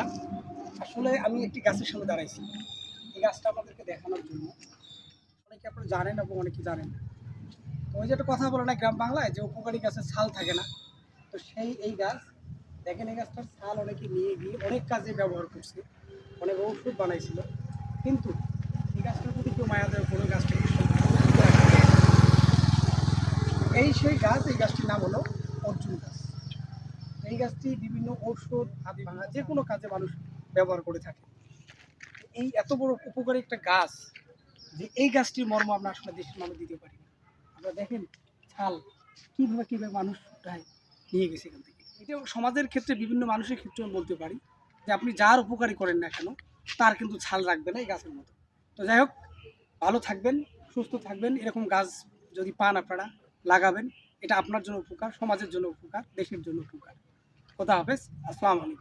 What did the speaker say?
আপনারা আসলে আমি একটি গাছের সামনে দাঁড়াইছি। এই গাছটা আপনাদেরকে দেখানোর জন্য। অনেকে আপনারা জানেন এবং অনেকে জানেন না। তো ওই যে একটা কথা বলে না গ্রাম বাংলায় যে উপকারী গাছের ছাল থাকে না? তো সেই এই গাছ, দেখেন এই গাছটার ছাল অনেকে নিয়ে গিয়ে অনেক কাজে ব্যবহার করছে। অনেক ঔষধ বানাইছিল। কিন্তু এই গাছটার প্রতি কেউ মায়া দেওয়ার কোনো না। এই সেই গাছ, এই গাছটির নাম হলো গাছটি বিভিন্ন ঔষধ ভাঙা, যে কোনো কাজে মানুষ ব্যবহার করে থাকে। এই এত বড় উপকারী একটা গাছ যে এই গাছটির মর্ম আমরা আসলে দেশের মানুষ দিতে পারি আমরা দেখেন ছাল কীভাবে কীভাবে মানুষ নিয়ে গেছে এখান থেকে। এটা সমাজের ক্ষেত্রে, বিভিন্ন মানুষের ক্ষেত্রে আমি বলতে পারি যে আপনি যার উপকারী করেন না কেন, তার কিন্তু ছাল রাখবে না এই গাছের মতো। তো যাই হোক, ভালো থাকবেন, সুস্থ থাকবেন। এরকম গাছ যদি পান আপনারা, লাগাবেন, এটা আপনার জন্য উপকার, সমাজের জন্য উপকার, দেশের জন্য উপকার। খোদা হাফেজ আসসালামু